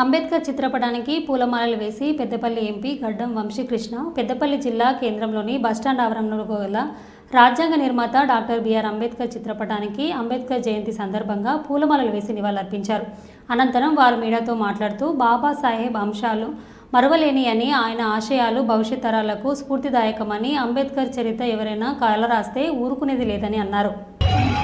అంబేద్కర్ చిత్రపటానికి పూలమాలలు వేసి పెద్దపల్లి ఎంపీ గడ్డం వంశీకృష్ణ పెద్దపల్లి జిల్లా కేంద్రంలోని బస్టాండ్ ఆవరణలో గల రాజ్యాంగ నిర్మాత డాక్టర్ బిఆర్ అంబేద్కర్ చిత్రపటానికి అంబేద్కర్ జయంతి సందర్భంగా పూలమాలలు వేసి నివాళులర్పించారు. అనంతరం వారు మీడియాతో మాట్లాడుతూ బాబాసాహెబ్ అంశాలు మరవలేని అని ఆయన ఆశయాలు భవిష్యత్ తరాలకు స్ఫూర్తిదాయకమని అంబేద్కర్ చరిత్ర ఎవరైనా కాలరాస్తే ఊరుకునేది లేదని అన్నారు.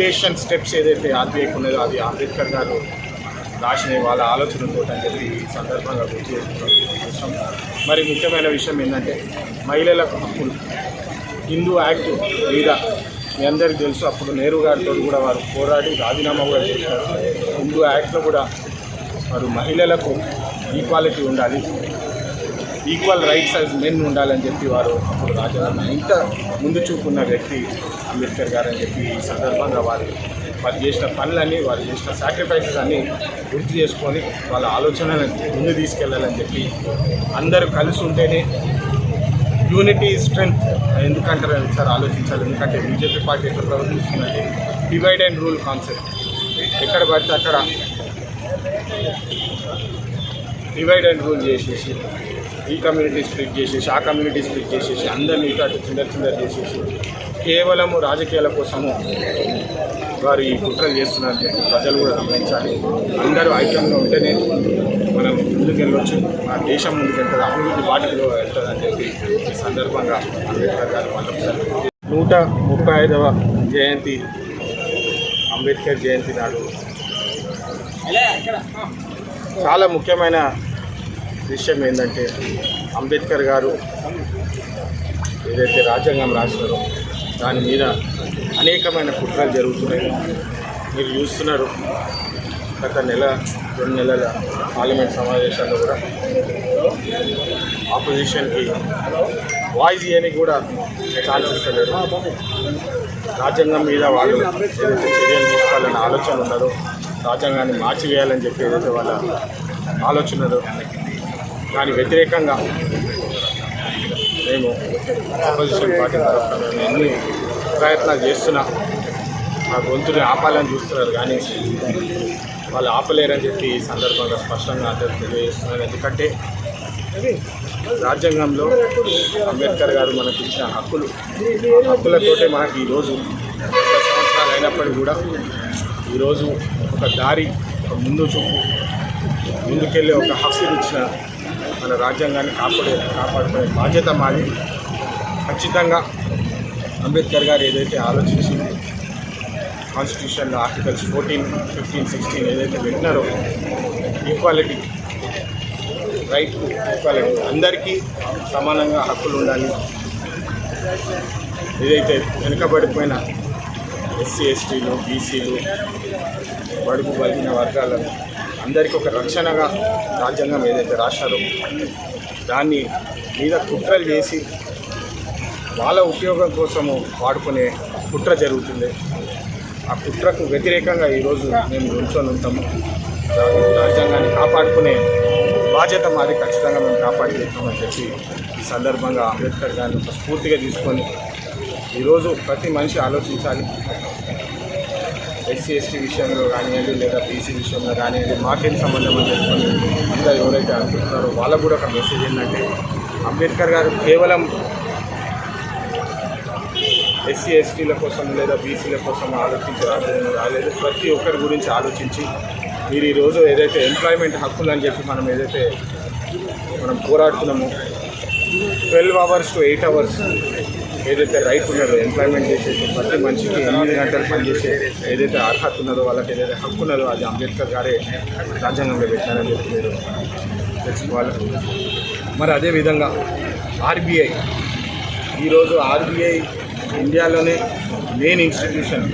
ఫౌండేషన్ స్టెప్స్ ఏదైతే ఆర్బీఐకి ఉన్నదో అది అంబేద్కర్ గారు రాసిన వాళ్ళ ఆలోచనతో అని చెప్పి ఈ సందర్భంగా గుర్తు చేస్తున్నాం. మరి ముఖ్యమైన విషయం ఏంటంటే మహిళలకు హక్కులు. హిందూ యాక్ట్ మీద మీ అందరికీ తెలుసు అప్పుడు నెహ్రూ గారితో కూడా వారు పోరాడి రాజీనామా కూడా చేశారు. హిందూ యాక్ట్లో కూడా వారు మహిళలకు ఈక్వాలిటీ ఉండాలి. ఈక్వల్ రైట్స్ యాజ్ మెన్ ఉండాలని చెప్పి వారు అప్పుడు రాజధాని ఇంత ముందు చూపున్న వ్యక్తి అంబేద్కర్ గారు అని చెప్పి ఈ సందర్భంగా వారు వారు చేసిన పనులన్నీ వారు చేసిన సాక్రిఫైసెస్ అన్నీ గుర్తు చేసుకొని వాళ్ళ ఆలోచనలను ముందు తీసుకెళ్ళాలని చెప్పి అందరూ కలిసి ఉంటేనే యూనిటీ స్ట్రెంగ్త్ ఎందుకంటారు అని సార్ ఆలోచించాలి. ఎందుకంటే బీజేపీ పార్టీ ఎక్కడ ప్రవర్తిస్తుందంటే డివైడ్ అండ్ రూల్ కాన్సెప్ట్ ఎక్కడ పడితే అక్కడ డివైడ్ అండ్ రూల్ చేసేసి ఈ కమ్యూనిటీ స్ప్లిట్ చేసేసి ఆ కమ్యూనిటీ స్ప్లిట్ చేసేసి అందరినీ ఇటు అటు చిందర చిందర చేసేసి కేవలము రాజకీయాల కోసము వారు ఈ కుట్రలు చేస్తున్నారు ప్రజలు కూడా గమనించాలి. అందరూ ఐక్యంగా ఉంటేనే మనం ముందుకెళ్ళొచ్చు. మన దేశం ముందుకెళ్తుంది అభివృద్ధి వాటిలో వెళ్తుందని చెప్పి ఈ సందర్భంగా అంబేద్కర్ గారు మళ్ళొకసారి నూట ముప్పై ఐదవ జయంతి అంబేద్కర్ జయంతి నాడు. చాలా ముఖ్యమైన విషయం ఏంటంటే అంబేద్కర్ గారు ఏదైతే రాజ్యాంగం రాసినారో దాని మీద అనేకమైన కుట్రలు జరుగుతున్నాయి. మీరు చూస్తున్నారు. గత నెల రెండు నెలల పార్లమెంట్ సమావేశాల్లో కూడా ఆపోజిషన్కి వాయిస్ ఇవ్వని కూడా ఛాన్స్ ఇస్తలేరు. రాజ్యాంగం మీద వాళ్ళు ఏదైతే చర్యలు తీసుకోవాలన్న ఆలోచన ఉన్నారో రాజ్యాంగాన్ని మార్చివేయాలని చెప్పి ఏదైతే వాళ్ళ ఆలోచన దాని వ్యతిరేకంగా మేము అపోజిషన్ పార్టీ తరఫున ఎన్ని ప్రయత్నాలు చేస్తున్నా మా గొంతుని ఆపాలని చూస్తున్నారు. కానీ వాళ్ళు ఆపలేరని చెప్పి ఈ సందర్భంగా స్పష్టంగా అందరూ తెలియజేస్తున్నారు ఎందుకంటే రాజ్యాంగంలో అంబేద్కర్ గారు మనకు ఇచ్చిన హక్కులు హక్కులతోటే మనకి ఈరోజు సంవత్సరాలు అయినప్పటికీ కూడా ఈరోజు ఒక దారి ఒక ముందు చూపు ముందుకెళ్ళే ఒక హక్కు ఇచ్చిన మన రాజ్యాంగాన్ని కాపాడే కాపాడుకునే బాధ్యత మాది. ఖచ్చితంగా అంబేద్కర్ గారు ఏదైతే ఆలోచించింది కాన్స్టిట్యూషన్లో ఆర్టికల్స్ ఫోర్టీన్ ఫిఫ్టీన్ సిక్స్టీన్ ఏదైతే పెట్టినారో ఈక్వాలిటీ రైట్ ఈక్వాలిటీ అందరికీ సమానంగా హక్కులు ఉండాలి. ఏదైతే వెనుకబడిపోయిన ఎస్సీ ఎస్టీలు బీసీలు బడుగు బలిగిన వర్గాలను అందరికీ ఒక రక్షణగా రాజ్యాంగం ఏదైతే రాశారో దాన్ని మీద కుట్రలు చేసి వాళ్ళ ఉపయోగం కోసము వాడుకునే కుట్ర జరుగుతుంది. ఆ కుట్రకు వ్యతిరేకంగా ఈరోజు మేము నిల్చొని ఉంటాము. రాజ్యాంగాన్ని కాపాడుకునే బాధ్యత మాది ఖచ్చితంగా మేము కాపాడుకుంటామని చెప్పి ఈ సందర్భంగా అంబేద్కర్ గారిని ఒక స్ఫూర్తిగా తీసుకొని ఈరోజు ప్రతి మనిషి ఆలోచించాలి. ఎస్సీ ఎస్టీ విషయంలో కానివ్వండి లేదా బీసీ విషయంలో కానివ్వండి మాకేం సంబంధం అని చెప్పుకొని ఇంకా ఎవరైతే అనుకుంటున్నారో వాళ్ళకు కూడా ఒక మెసేజ్ ఏంటంటే అంబేద్కర్ గారు కేవలం ఎస్సీ ఎస్టీల కోసం లేదా బీసీల కోసం ఆలోచించి రాలేదు రాలేదు. ప్రతి ఒక్కరి గురించి ఆలోచించి మీరు ఈరోజు ఏదైతే ఎంప్లాయ్మెంట్ హక్కులు అని చెప్పి మనం ఏదైతే మనం పోరాడుతున్నామో twelve hours to eight hours ఏదైతే రైట్ ఉన్నదో ఎంప్లాయ్మెంట్ చేసే ప్రతి మనిషికి ఎనిమిది గంటలు పనిచేసే ఏదైతే అర్హత ఉన్నదో వాళ్ళకి ఏదైతే హక్కు ఉన్నదో అది అంబేద్కర్ గారే రాజ్యాంగంలో పెట్టారని చెప్పి మీరు తెలుసుకోవాలి. మరి అదేవిధంగా ఆర్బీఐ. ఈరోజు ఆర్బీఐ ఇండియాలోనే మెయిన్ ఇన్స్టిట్యూషన్